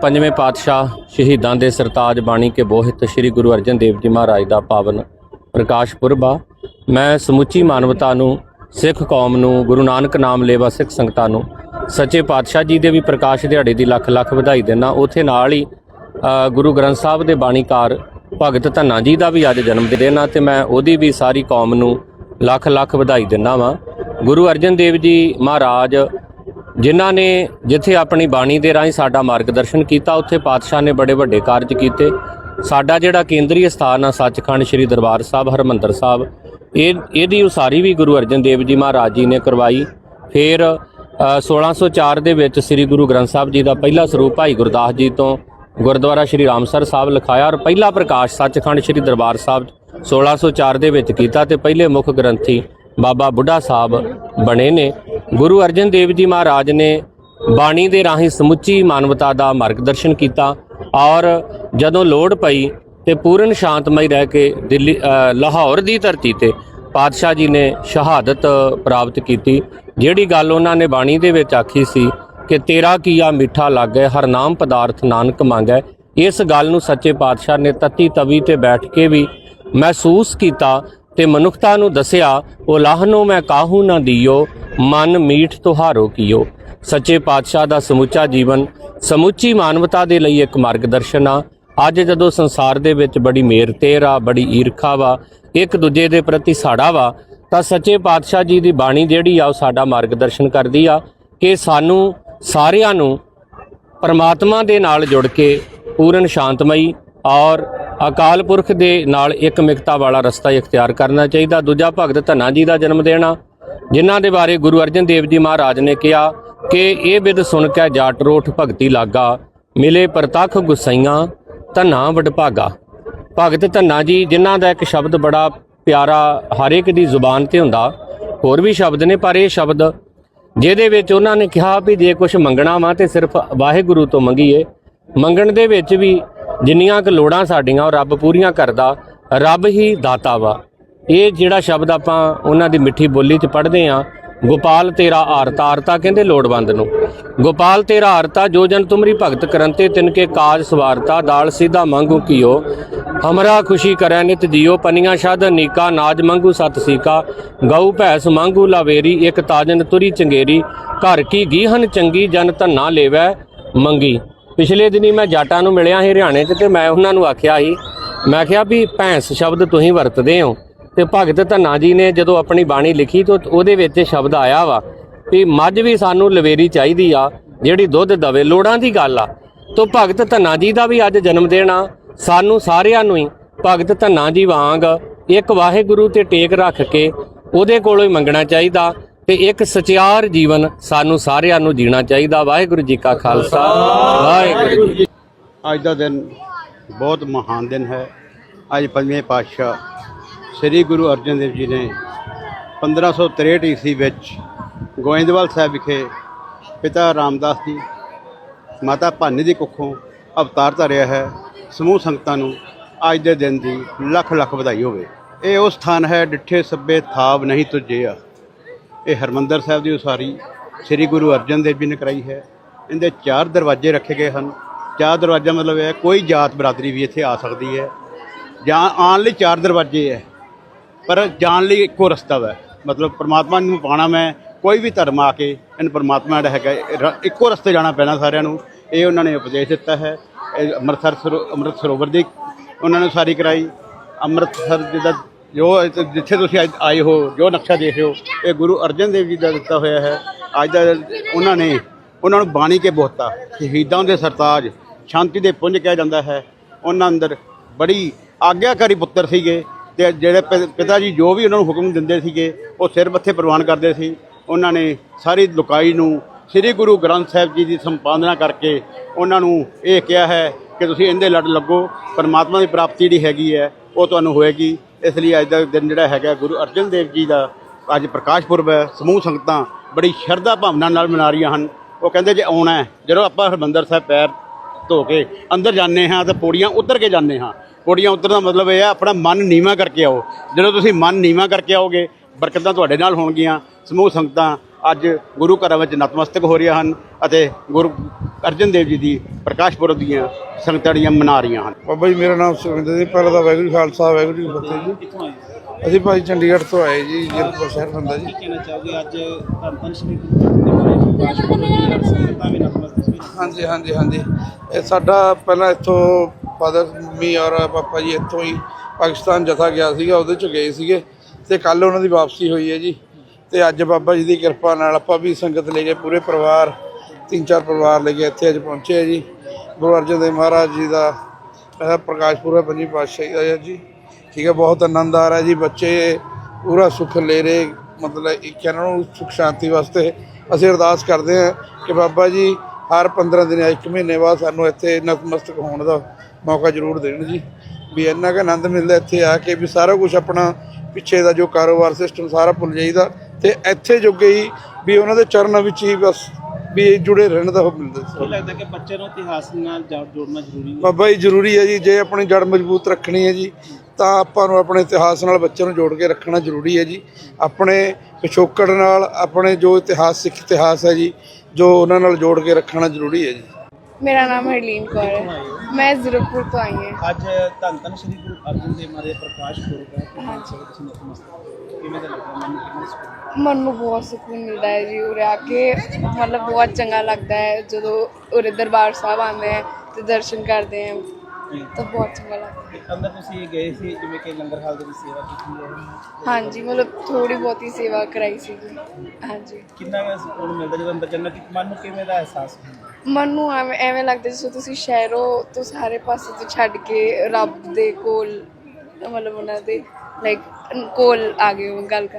ਪੰਜਵੇਂ ਪਾਤਸ਼ਾਹ ਸ਼ਹੀਦਾਂ ਦੇ ਸਰਤਾਜ ਬਾਣੀ ਕੇ ਬੋਹਿਤ ਸ੍ਰੀ ਗੁਰੂ ਅਰਜਨ ਦੇਵ ਜੀ ਮਹਾਰਾਜ ਦਾ ਪਾਵਨ ਪ੍ਰਕਾਸ਼ ਪੁਰਬ ਆ। ਮੈਂ ਸਮੁੱਚੀ ਮਾਨਵਤਾ ਨੂੰ, ਸਿੱਖ ਕੌਮ ਨੂੰ, ਗੁਰੂ ਨਾਨਕ ਨਾਮ ਲੇਵਾ ਸਿੱਖ ਸੰਗਤਾਂ ਨੂੰ, ਸੱਚੇ ਪਾਤਸ਼ਾਹ ਜੀ ਦੇ ਵੀ ਪ੍ਰਕਾਸ਼ ਦਿਹਾੜੇ ਦੀ ਲੱਖ ਲੱਖ ਵਧਾਈ ਦਿੰਦਾ। ਉਥੇ ਨਾਲ ਹੀ ਗੁਰੂ ਗ੍ਰੰਥ ਸਾਹਿਬ ਦੇ ਬਾਣੀਕਾਰ ਭਗਤ ਧੰਨਾ ਜੀ ਦਾ ਵੀ ਅੱਜ ਜਨਮ ਦਿਨ ਆ ਤੇ ਮੈਂ ਉਹਦੀ ਵੀ ਸਾਰੀ ਕੌਮ ਨੂੰ ਲੱਖ ਲੱਖ ਵਧਾਈ ਦਿੰਦਾ ਵਾਂ। ਗੁਰੂ ਅਰਜਨ ਦੇਵ ਜੀ ਮਹਾਰਾਜ ਜਿਨ੍ਹਾਂ ਨੇ ਜਿੱਥੇ ਆਪਣੀ ਬਾਣੀ ਦੇ ਰਾਹੀਂ ਸਾਡਾ ਮਾਰਗਦਰਸ਼ਨ ਕੀਤਾ ਉੱਥੇ ਪਾਤਸ਼ਾਹ ਨੇ ਬੜੇ ਵੱਡੇ ਕਾਰਜ ਕੀਤੇ। ਸਾਡਾ ਜਿਹੜਾ ਕੇਂਦਰੀ ਸਥਾਨ ਆ ਸੱਚਖੰਡ ਸ੍ਰੀ ਦਰਬਾਰ ਸਾਹਿਬ ਹਰਮੰਦਰ ਸਾਹਿਬ ਇਹ ਇਹਦੀ ਉਸਾਰੀ ਵੀ ਗੁਰੂ ਅਰਜਨ ਦੇਵ ਜੀ ਮਹਾਰਾਜ ਜੀ ਨੇ ਕਰਵਾਈ। ਫਿਰ ਅ, 1604 ਦੇ ਵਿੱਚ ਸ੍ਰੀ ਗੁਰੂ ਗ੍ਰੰਥ ਸਾਹਿਬ ਜੀ ਦਾ ਪਹਿਲਾ ਸਰੂਪ ਭਾਈ ਗੁਰਦਾਸ ਜੀ ਤੋਂ ਗੁਰਦੁਆਰਾ ਸ੍ਰੀ ਰਾਮਸਰ ਸਾਹਿਬ ਲਿਖਾਇਆ ਔਰ ਪਹਿਲਾ ਪ੍ਰਕਾਸ਼ ਸੱਚਖੰਡ ਸ੍ਰੀ ਦਰਬਾਰ ਸਾਹਿਬ 1604 ਦੇ ਵਿੱਚ ਕੀਤਾ ਤੇ ਪਹਿਲੇ ਮੁੱਖ ਗ੍ਰੰਥੀ ਬਾਬਾ ਬੁੱਢਾ ਸਾਹਿਬ ਬਣੇ ਨੇ। ਗੁਰੂ ਅਰਜਨ ਦੇਵ ਜੀ ਮਹਾਰਾਜ ਨੇ ਬਾਣੀ ਦੇ ਰਾਹੀਂ ਸਮੁੱਚੀ ਮਾਨਵਤਾ ਦਾ ਮਾਰਗਦਰਸ਼ਨ ਕੀਤਾ ਔਰ ਜਦੋਂ ਲੋੜ ਪਈ ਤੇ ਪੂਰਨ ਸ਼ਾਂਤਮਈ ਰਹਿ ਕੇ ਦਿੱਲੀ ਲਾਹੌਰ ਦੀ ਧਰਤੀ ਤੇ ਪਾਤਸ਼ਾਹ ਜੀ ਨੇ ਸ਼ਹਾਦਤ ਪ੍ਰਾਪਤ ਕੀਤੀ, ਜਿਹੜੀ ਗੱਲ ਉਹਨਾਂ ਨੇ ਬਾਣੀ ਦੇ ਵਿੱਚ ਆਖੀ ਸੀ ਕਿ ਤੇਰਾ ਕੀਆ ਮਿੱਠਾ ਲੱਗੇ, ਹਰ ਨਾਮ ਪਦਾਰਥ ਨਾਨਕ ਮੰਗੈ। ਇਸ ਗੱਲ ਨੂੰ ਸੱਚੇ ਪਾਤਸ਼ਾਹ ਨੇ ਤਤੀ ਤਵੀ ਤੇ ਬੈਠ ਕੇ ਵੀ ਮਹਿਸੂਸ ਕੀਤਾ ਤੇ ਮਨੁੱਖਤਾ ਨੂੰ ਦੱਸਿਆ, ਉਹ ਲਾਹਨੋ ਮੈਂ ਕਾਹੂ ਨਾ ਦਿਓ, ਮਨ ਮੀਠ ਤੁਹਾਰੋ ਕੀਓ। ਸੱਚੇ ਪਾਤਸ਼ਾਹ ਦਾ ਸਮੁੱਚਾ ਜੀਵਨ, ਸਮੁੱਚੀ ਮਾਨਵਤਾ ਦੇ ਲਈ ਇੱਕ ਮਾਰਗਦਰਸ਼ਨ ਆ। ਅੱਜ ਜਦੋਂ ਸੰਸਾਰ ਦੇ ਵਿੱਚ ਬੜੀ ਮੇਰ ਤੇਰ ਆ, ਬੜੀ ਈਰਖਾ ਵਾ, ਇੱਕ ਦੂਜੇ ਦੇ ਪ੍ਰਤੀ ਸਾੜਾ ਵਾ, ਤਾਂ ਸੱਚੇ ਪਾਤਸ਼ਾਹ ਜੀ ਦੀ ਬਾਣੀ ਜਿਹੜੀ ਆ, ਉਹ ਸਾਡਾ ਮਾਰਗਦਰਸ਼ਨ ਕਰਦੀ ਆ ਕਿ ਸਾਨੂੰ ਸਾਰਿਆਂ ਨੂੰ ਪਰਮਾਤਮਾ ਦੇ ਨਾਲ ਜੁੜ ਕੇ ਪੂਰਨ ਸ਼ਾਂਤਮਈ ਔਰ ਅਕਾਲ ਪੁਰਖ ਦੇ ਨਾਲ ਇੱਕ ਮਿਕਤਾ ਵਾਲਾ ਰਸਤਾ ਇਖਤਿਆਰ ਕਰਨਾ ਚਾਹੀਦਾ। ਦੂਜਾ ਭਗਤ ਧੰਨਾ ਜੀ ਦਾ ਜਨਮ ਦੇਣਾ, ਜਿਨ੍ਹਾਂ ਦੇ ਬਾਰੇ ਗੁਰੂ ਅਰਜਨ ਦੇਵ ਜੀ ਮਹਾਰਾਜ ਨੇ ਕਿਹਾ ਕਿ ਇਹ ਬਿਦ ਸੁਣ ਕੇ ਜਾਟ ਰੋਠ ਭਗਤੀ ਲਾਗਾ, ਮਿਲੇ ਪ੍ਰਤੱਖ ਗੁਸਈਆਂ, ਧੰਨਾ ਵਡਭਾਗਾ। ਭਗਤ ਧੰਨਾ ਜੀ, ਜਿਨ੍ਹਾਂ ਦਾ ਇੱਕ ਸ਼ਬਦ ਬੜਾ ਪਿਆਰਾ ਹਰ ਇੱਕ ਦੀ ਜ਼ੁਬਾਨ ਤੇ ਹੁੰਦਾ, ਹੋਰ ਵੀ ਸ਼ਬਦ ਨੇ, ਪਰ ਇਹ ਸ਼ਬਦ ਜਿਹਦੇ ਵਿੱਚ ਉਹਨਾਂ ਨੇ ਕਿਹਾ ਵੀ ਜੇ ਕੁਝ ਮੰਗਣਾ ਵਾ ਤੇ ਸਿਰਫ ਵਾਹਿਗੁਰੂ ਤੋਂ ਮੰਗੀਏ, ਮੰਗਣ ਦੇ ਵਿੱਚ ਵੀ ਜਿੰਨੀਆਂ ਕੁ ਲੋੜਾਂ ਸਾਡੀਆਂ ਉਹ ਰੱਬ ਪੂਰੀਆਂ ਕਰਦਾ, ਰੱਬ ਹੀ ਦਾਤਾ ਵਾ। ਇਹ ਜਿਹੜਾ ਸ਼ਬਦ ਆਪਾਂ ਉਹਨਾਂ ਦੀ ਮਿੱਠੀ ਬੋਲੀ 'ਚ ਪੜ੍ਹਦੇ ਆ ਗੋਪਾਲ ਤੇਰਾ ਆਰਤਾ ਆਰਤਾ ਕਹਿੰਦੇ ਲੋੜਵੰਦ ਨੂੰ। ਗੋਪਾਲ ਤੇਰਾ ਆਰਤਾ, ਜੋ ਜਨ ਤੁਮਰੀ ਭਗਤ ਕਰੰਤੇ ਤਿਨਕੇ ਕਾਜ ਸਵਾਰਤਾ, ਦਾਲ ਸਿੱਧਾ ਮੰਗੂ ਕੀਓ। ਹਮਰਾ ਖੁਸ਼ੀ ਕਰੈ ਨਿਤ ਜੀਓ, ਪਨੀਆਂ ਸ਼ਾਦ ਨੀਕਾ ਨਾਜ ਮੰਗੂ ਸਤ ਸੀਕਾ। ਗਊ ਭੈਸ ਮੰਗੂ ਲਾਵੇਰੀ, ਇੱਕ ਤਾਜਨ ਤੁਰੀ ਚੰਗੇਰੀ। ਘਰ ਕੀ ਗੀਹਨ ਚੰਗੀ, ਜਨ ਧੰਨਾ ਲੇਵੈ ਮੰਗੀ। ਪਿਛਲੇ ਦਿਨੀ ਮੈਂ ਜਾਟਾਂ ਨੂੰ ਮਿਲਿਆ ਸੀ ਹਰਿਆਣੇ 'ਚ ਤੇ ਮੈਂ ਉਹਨਾਂ ਨੂੰ ਆਖਿਆ ਸੀ, ਮੈਂ ਕਿਹਾ ਵੀ ਭੈਂਸ ਸ਼ਬਦ ਤੁਸੀਂ ਵਰਤਦੇ ਹੋ ਤੇ ਭਗਤ ਧੰਨਾ ਜੀ ਨੇ ਜਦੋਂ ਆਪਣੀ ਬਾਣੀ ਲਿਖੀ ਤਾਂ ਉਹਦੇ ਵਿੱਚ ਸ਼ਬਦ ਆਇਆ ਵਾ ਵੀ ਮੱਝ ਵੀ ਸਾਨੂੰ ਲਵੇਰੀ ਚਾਹੀਦੀ ਆ, ਜਿਹੜੀ ਦੁੱਧ ਦਵੇ, ਲੋੜਾਂ ਦੀ ਗੱਲ ਆ। ਤੋ ਭਗਤ ਧੰਨਾ ਜੀ ਦਾ ਵੀ ਅੱਜ ਜਨਮ ਦਿਨ ਆ, ਸਾਨੂੰ ਸਾਰਿਆਂ ਨੂੰ ਹੀ ਭਗਤ ਧੰਨਾ ਜੀ ਵਾਂਗ ਇੱਕ ਵਾਹਿਗੁਰੂ ਤੇ ਟੇਕ ਰੱਖ ਕੇ ਉਹਦੇ ਕੋਲੋਂ ਹੀ ਮੰਗਣਾ ਚਾਹੀਦਾ। ਤੇ ਇੱਕ ਸਚਿਆਰ ਜੀਵਨ ਸਾਨੂੰ ਸਾਰਿਆਂ ਨੂੰ ਜੀਣਾ ਚਾਹੀਦਾ। ਵਾਹਿਗੁਰੂ ਜੀ ਕਾ ਖਾਲਸਾ। ਵਾਹਿਗੁਰੂ ਜੀ ਅੱਜ ਦਾ ਦਿਨ ਬਹੁਤ ਮਹਾਨ ਦਿਨ ਹੈ। ਅੱਜ ਪੰਜਵੇਂ ਪਾਤਸ਼ਾਹ ਸ੍ਰੀ ਗੁਰੂ ਅਰਜਨ ਦੇਵ ਜੀ ਨੇ 1563 ਈਸਵੀ ਵਿੱਚ ਗੋਇੰਦਵਾਲ ਸਾਹਿਬ ਵਿਖੇ ਪਿਤਾ ਰਾਮਦਾਸ ਜੀ, ਮਾਤਾ ਭਾਨੀ ਦੀ ਕੁੱਖੋਂ ਅਵਤਾਰ ਧਾਰਿਆ ਹੈ। ਸਮੂਹ ਸੰਗਤਾਂ ਨੂੰ ਅੱਜ ਦੇ ਦਿਨ ਦੀ ਲੱਖ ਲੱਖ ਵਧਾਈ ਹੋਵੇ। ਇਹ ਉਹ ਸਥਾਨ ਹੈ ਡਿੱਠੇ ਸੱਬੇ ਥਾਵ ਨਹੀਂ ਤੁਝਿਆ ਇਹ ਹਰਮੰਦਰ ਸਾਹਿਬ ਦੀ ਉਸਾਰੀ ਸ੍ਰੀ ਗੁਰੂ ਅਰਜਨ ਦੇਵ ਜੀ ਨੇ ਕਰਾਈ ਹੈ। ਇਹਦੇ ਚਾਰ ਦਰਵਾਜ਼ੇ ਰੱਖੇ ਗਏ ਹਨ। ਚਾਰ ਦਰਵਾਜ਼ਾ ਮਤਲਬ ਹੈ, ਕੋਈ ਜਾਤ ਬਰਾਦਰੀ ਵੀ ਇੱਥੇ ਆ ਸਕਦੀ ਹੈ। ਜਾਂ ਆਉਣ ਲਈ ਚਾਰ ਦਰਵਾਜ਼ੇ ਹੈ, ਪਰ ਜਾਣ ਲਈ ਇੱਕੋ ਰਸਤਾ ਹੈ ਮਤਲਬ ਪ੍ਰਮਾਤਮਾ ਨੂੰ ਪਾਣਾ ਮੈਂ, ਕੋਈ ਵੀ ਧਰਮ ਆ ਕੇ ਇਹਨ ਪ੍ਰਮਾਤਮਾ ਜਿਹੜਾ ਹੈਗਾ ਇੱਕੋ ਰਸਤੇ ਜਾਣਾ ਪੈਣਾ ਸਾਰਿਆਂ ਨੂੰ। ਇਹ ਉਹਨਾਂ ਨੇ ਉਪਦੇਸ਼ ਦਿੱਤਾ ਹੈ। ਇਹ ਅੰਮ੍ਰਿਤਸਰ ਸਰੋ- ਅੰਮ੍ਰਿਤ ਸਰੋਵਰ ਦੀ ਉਹਨਾਂ ਨੇ ਸਾਰੀ ਕਰਾਈ। ਅੰਮ੍ਰਿਤਸਰ ਜਿਹਦਾ ਜੋ ਇੱਥੇ- ਜਿੱਥੇ ਤੁਸੀਂ ਅੱਜ ਆਏ ਹੋ, ਜੋ ਨਕਸ਼ਾ ਦੇਖ ਰਹੇ ਹੋ, ਇਹ ਗੁਰੂ ਅਰਜਨ ਦੇਵ ਜੀ ਦਾ ਦਿੱਤਾ ਹੋਇਆ ਹੈ। ਅੱਜ ਦਾ ਉਹਨਾਂ ਨੇ, ਉਹਨਾਂ ਨੂੰ ਬਾਣੀ ਕੇ ਬੋਤਾ ਸ਼ਹੀਦਾਂ ਦੇ ਸਰਤਾਜ, ਸ਼ਾਂਤੀ ਦੇ ਪੁੰਜ ਕਿਹਾ ਜਾਂਦਾ ਹੈ। ਉਹਨਾਂ ਅੰਦਰ ਬੜੀ ਆਗਿਆਕਾਰੀ ਪੁੱਤਰ ਸੀਗੇ ਤੇ ਜਿਹੜੇ ਪਿ- ਪਿਤਾ ਜੀ ਜੋ ਵੀ ਉਹਨਾਂ ਨੂੰ ਹੁਕਮ ਦਿੰਦੇ ਸੀਗੇ, ਉਹ ਸਿਰ ਮੱਥੇ ਪ੍ਰਵਾਨ ਕਰਦੇ ਸੀ। ਉਹਨਾਂ ਨੇ ਸਾਰੀ ਲੁਕਾਈ ਨੂੰ ਸ੍ਰੀ ਗੁਰੂ ਗ੍ਰੰਥ ਸਾਹਿਬ ਜੀ ਦੀ ਸੰਪਾਦਨਾ ਕਰਕੇ ਉਹਨਾਂ ਨੂੰ ਇਹ ਕਿਹਾ ਹੈ ਕਿ ਤੁਸੀਂ ਇਹਦੇ ਲੜ ਲੱਗੋ, ਪਰਮਾਤਮਾ ਦੀ ਪ੍ਰਾਪਤੀ ਜਿਹੜੀ ਹੈਗੀ ਹੈ, ਉਹ ਤੁਹਾਨੂੰ ਹੋਏਗੀ। ਇਸ ਲਈ ਅੱਜ ਦਾ ਦਿਨ ਜਿਹੜਾ ਹੈਗਾ ਗੁਰੂ ਅਰਜਨ ਦੇਵ ਜੀ ਦਾ, ਅੱਜ ਪ੍ਰਕਾਸ਼ ਪੁਰਬ ਹੈ, ਸਮੂਹ ਸੰਗਤਾਂ ਬੜੀ ਸ਼ਰਧਾ ਭਾਵਨਾ ਨਾਲ ਮਨਾ ਰਹੀਆਂ ਹਨ। ਉਹ ਕਹਿੰਦੇ ਜੇ ਆਉਣਾ ਜਦੋਂ ਆਪਾਂ ਹਰਮੰਦਰ ਸਾਹਿਬ ਪੈਰ ਧੋ ਕੇ ਅੰਦਰ ਜਾਂਦੇ ਹਾਂ ਤਾਂ ਪੌੜੀਆਂ ਉਤਰ ਕੇ ਜਾਂਦੇ ਹਾਂ। ਪੌੜੀਆਂ ਉਤਰ ਦਾ ਮਤਲਬ ਇਹ ਹੈ, ਆਪਣਾ ਮਨ ਨੀਵਾਂ ਕਰਕੇ ਆਓ। ਜਦੋਂ ਤੁਸੀਂ ਮਨ ਨੀਵਾਂ ਕਰਕੇ ਆਓਗੇ, ਬਰਕਤਾਂ ਤੁਹਾਡੇ ਨਾਲ ਹੋਣਗੀਆਂ। ਸਮੂਹ ਸੰਗਤਾਂ ਅੱਜ ਗੁਰੂ ਘਰਾਂ ਵਿੱਚ ਨਤਮਸਤਕ ਹੋ ਰਹੀਆਂ ਹਨ ਅਤੇ ਗੁਰੂ ਅਰਜਨ ਦੇਵ ਜੀ ਦੀ ਪ੍ਰਕਾਸ਼ ਪੁਰਬ ਦੀਆਂ ਸੰਗਤਾਂ ਜਿਹੜੀਆਂ ਮਨਾ ਰਹੀਆਂ ਹਨ। ਬਾਬਾ ਜੀ ਮੇਰਾ ਨਾਮ ਸੁਖਵਿੰਦਰ ਜੀ ਪਹਿਲਾਂ ਤਾਂ ਵਾਹਿਗੁਰੂ ਜੀ ਖਾਲਸਾ ਵਾਹਿਗੁਰੂ ਜੀ ਫਤਿਹ ਜੀ। ਕਿੱਥੋਂ ਆਏ ਹੋ? ਅਸੀਂ ਭਾਈ ਚੰਡੀਗੜ੍ਹ ਤੋਂ ਆਏ ਜੀ ਜੀਰਕਪੁਰ ਸ਼ਹਿਰ ਬੰਦਾ ਜੀ। ਕੀ ਕਹਿਣਾ ਚਾਹੋਗੇ? ਅੱਜ ਧੰਨ ਧੰਨ ਸ਼੍ਰੀ ਗੁਰੂ ਅਰਜਨ ਦੇਵ ਜੀ ਮਹਾਰਾਜ ਦੀ ਸੰਗਤਾਂ ਵੀ ਨਤਮਸਤਕ ਹੋਈਆਂ। ਹਾਂਜੀ ਹਾਂਜੀ ਹਾਂਜੀ। ਇਹ ਸਾਡਾ ਪਹਿਲਾਂ ਇੱਥੋਂ ਫਾਦਰ ਮੰਮੀ ਔਰ ਪਾਪਾ ਜੀ ਇੱਥੋਂ ਹੀ ਪਾਕਿਸਤਾਨ ਜਥਾ ਗਿਆ ਸੀਗਾ ਉਹਦੇ ਚ ਗਏ ਸੀਗੇ ਤੇ ਕੱਲ ਉਹਨਾਂ ਦੀ ਵਾਪਸੀ ਹੋਈ ਹੈ ਜੀ। ਤੇ ਅੱਜ ਬਾਬਾ ਜੀ ਦੀ ਕਿਰਪਾ ਨਾਲ ਆਪਾਂ ਵੀ ਸੰਗਤ ਲੈ ਕੇ ਪੂਰੇ ਪਰਿਵਾਰ ਤਿੰਨ ਚਾਰ ਪਰਿਵਾਰ ਲੈ ਕੇ ਇੱਥੇ ਅੱਜ ਪਹੁੰਚੇ ਆ ਜੀ। ਗੁਰੂ ਅਰਜਨ ਦੇਵ ਮਹਾਰਾਜ ਜੀ ਦਾ ਪਹਿਲਾ ਪ੍ਰਕਾਸ਼ ਪੂਰਾ ਪੰਜੀ ਪਾਤਸ਼ਾਹੀ ਦਾ ਹੈ ਜੀ। ਠੀਕ ਹੈ, ਬਹੁਤ ਆਨੰਦ ਆ ਰਿਹਾ ਜੀ, ਬੱਚੇ ਪੂਰਾ ਸੁੱਖ ਲੈ ਰਹੇ, ਮਤਲਬ ਇੱਕ ਇਹਨਾਂ ਨੂੰ, ਸੁਖ ਸ਼ਾਂਤੀ ਵਾਸਤੇ ਅਸੀਂ ਅਰਦਾਸ ਕਰਦੇ ਹਾਂ ਕਿ ਬਾਬਾ ਜੀ ਹਰ 15 ਦਿਨ ਇੱਕ ਮਹੀਨੇ ਬਾਅਦ ਸਾਨੂੰ ਇੱਥੇ ਨਤਮਸਤਕ ਹੋਣ ਦਾ ਮੌਕਾ ਜ਼ਰੂਰ ਦੇਣ ਜੀ। ਵੀ ਇੰਨਾ ਕੁ ਆਨੰਦ ਮਿਲਦਾ ਇੱਥੇ ਆ ਕੇ ਵੀ ਸਾਰਾ ਕੁਝ ਆਪਣਾ ਪਿੱਛੇ ਦਾ ਜੋ ਕਾਰੋਬਾਰ ਸਿਸਟਮ ਸਾਰਾ ਭੁੱਲ ਜਾਈਦਾ ਤੇ ਇੱਥੇ ਜੋਗੇ ਹੀ ਵੀ ਉਹਨਾਂ ਦੇ ਚਰਨਾਂ ਵਿੱਚ ਹੀ ਬਸ ਵੀ ਜੁੜੇ ਰਹਿਣ ਦਾ ਉਹ ਮਿਲਦਾ ਸੀ ਕੀ ਲੱਗਦਾ ਕਿ ਬੱਚੇ ਨੂੰ ਇਤਿਹਾਸ ਨਾਲ ਜੜ ਜੋੜਨਾ ਜ਼ਰੂਰੀ ਹੈ? ਬਾਬਾ ਜੀ ਜ਼ਰੂਰੀ ਹੈ ਜੀ ਜੇ ਆਪਣੀ ਜੜ ਮਜ਼ਬੂਤ ਰੱਖਣੀ ਹੈ ਜੀ ਤਾਂ ਆਪਾਂ ਨੂੰ ਆਪਣੇ ਇਤਿਹਾਸ ਨਾਲ ਬੱਚਿਆਂ ਨੂੰ ਜੋੜ ਕੇ ਰੱਖਣਾ ਜ਼ਰੂਰੀ ਹੈ ਜੀ। ਆਪਣੇ ਪਿਛੋਕੜ ਨਾਲ ਆਪਣੇ ਜੋ ਇਤਿਹਾਸ ਸਿੱਖ ਇਤਿਹਾਸ ਹੈ ਜੀ ਜੋ ਉਹਨਾਂ ਨਾਲ ਜੋੜ ਕੇ ਰੱਖਣਾ ਜ਼ਰੂਰੀ ਹੈ ਜੀ। ਮੇਰਾ ਨਾਮ ਹਰਲੀਨ ਕੌਰ ਹੈ। ਮੈਂ ਜ਼ੀਰਕਪੁਰ ਤੋਂ ਆਈ ਹਾਂ। ਅੱਜ ਧੰਨ ਧੰਨ ਸ਼੍ਰੀ ਗੁਰੂ ਅਰਜਨ ਦੇਵ ਮਹਾਰਾਜ ਦਾ ਪ੍ਰਕਾਸ਼ ਪੁਰਬ ਹੈ। ਹਾਂਜੀ। ਕਿਵੇਂ ਦਾ ਲੱਗਾ? ਮਨ ਕਿਵੇਂ ਸਕੂਨ ਮਨ ਨੂੰ ਬਹੁਤ ਸਕੂਨ ਮਿਲਦਾ ਹੈ ਜੀ ਉਰੇ ਆ ਕੇ। ਮਤਲਬ ਬਹੁਤ ਚੰਗਾ ਲੱਗਦਾ ਹੈ ਜਦੋਂ ਉਰੇ ਦਰਬਾਰ ਸਾਹਿਬ ਆਉਂਦੇ ਹੈ ਤੇ ਦਰਸ਼ਨ ਕਰਦੇ ਹਾਂ। ਤਾਂ ਬਹੁਤ ਚੰਗਾ ਲੱਗਦਾ ਹੈ। ਅੰਦਰ ਤੁਸੀਂ ਗਏ ਸੀ ਜਿਵੇਂ ਕਿ ਲੰਗਰ ਹਾਲ ਦੇ ਵਿੱਚ ਸੇਵਾ ਕੀਤੀ ਹੈ। ਹਾਂਜੀ ਮਤਲਬ ਥੋੜੀ ਬਹੁਤੀ ਸੇਵਾ ਕਰਾਈ ਸੀ ਹਾਂਜੀ। ਕਿੰਨਾ ਕੁ ਸਕੂਨ ਮਿਲਦਾ ਜਦੋਂ ਅੰਦਰ ਜੰਨਤ ਮਨ ਨੂੰ ਕਿਵੇਂ ਦਾ ਅਹਿਸਾਸ ਹੁੰਦਾ? ਮਨ ਨੂੰ ਐਵੇਂ ਐਵੇਂ ਲੱਗਦਾ ਜਿਵੇਂ ਤੁਸੀਂ ਸ਼ਹਿਰੋਂ ਤੋਂ ਸਾਰੇ ਪਾਸੇ ਤੋਂ ਛੱਡ ਕੇ ਰੱਬ ਦੇ ਕੋਲ ਮਤਲਬ ਉਹਨਾਂ ਦੇ ਲਾਈਕ ਕੋਲ ਆ ਗਏ ਹੋ ਗੱਲ ਕਰ